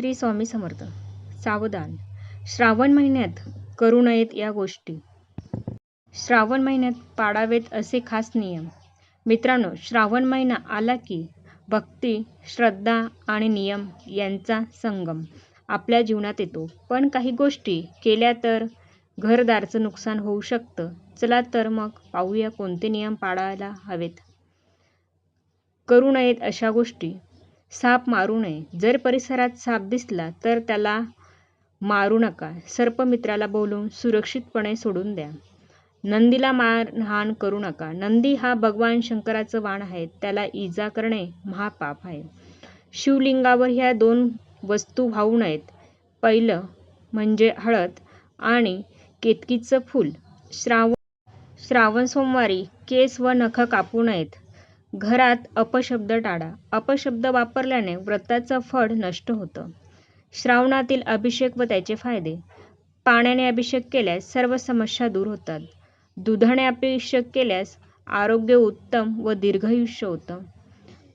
श्री स्वामी समर्थ. सावधान. श्रावण महिन्यात करू नयेत या गोष्टी. श्रावण महिन्यात पाळावेत असे खास नियम. मित्रांनो श्रावण महिना आला की भक्ती श्रद्धा आणि नियम यांचा संगम आपल्या जीवनात येतो. पण काही गोष्टी केल्या तर घरदारचं नुकसान होऊ शकतं. चला तर मग पाहूया कोणते नियम पाळायला हवेत. करू नयेत अशा गोष्टी साप मारू नये. जर परिसरात साप दिसला तर त्याला मारू नका. सर्पमित्राला बोलवून सुरक्षितपणे सोडून द्या. नंदीला मारहाण करू नका. नंदी हा भगवान शंकराचं वाण आहे. त्याला इजा करणे महापाप आहे. शिवलिंगावर ह्या दोन वस्तू वाहू नयेत. पहिलं म्हणजे हळद आणि केतकीचं फूल. श्रावण श्रावण सोमवारी केस व नखं कापू नयेत. घरात अपशब्द टाळा. अपशब्द वापरल्याने व्रताचं फळ नष्ट होतं. श्रावणातील अभिषेक व त्याचे फायदे. पाण्याने अभिषेक केल्यास सर्व समस्या दूर होतात. दुधाने अभिषेक केल्यास आरोग्य उत्तम व दीर्घायुष्य होतं.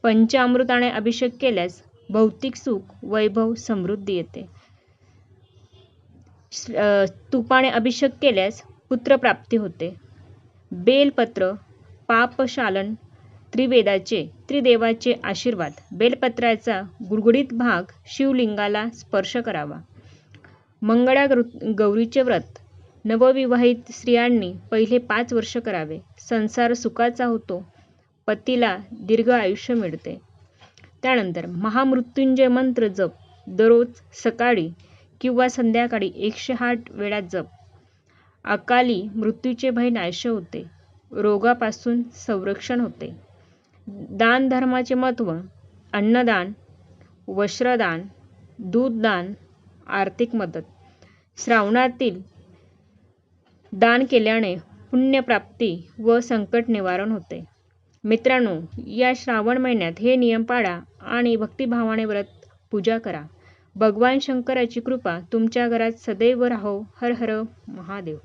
पंचामृताने अभिषेक केल्यास भौतिक सुख वैभव समृद्धी येते. तुपाने अभिषेक केल्यास पुत्रप्राप्ती होते. बेलपत्र पापशालन त्रिवेदाचे त्रिदेवाचे आशीर्वाद. बेलपत्राचा गुळगुळीत भाग शिवलिंगाला स्पर्श करावा. मंगळा गौरीचे व्रत. नवविवाहित स्त्रियांनी पहिले पाच वर्ष करावे. संसार सुखाचा होतो. पतीला दीर्घ आयुष्य मिळते. त्यानंतर महामृत्युंजय मंत्र जप. दररोज सकाळी किंवा संध्याकाळी एकशे आठ वेळा जप. अकाली मृत्यूचे भय नाश होते. रोगापासून संरक्षण होते. दान धर्माचे महत्त्व अन्नदान वस्त्रदान दूधदान आर्थिक मदत. श्रावणातील दान केल्याने पुण्यप्राप्ती व संकट निवारण होते. मित्रांनो या श्रावण महिन्यात हे नियम पाळा आणि भक्तिभावाने व्रत पूजा करा. भगवान शंकराची कृपा तुमच्या घरात सदैव राहो. हर हर महादेव.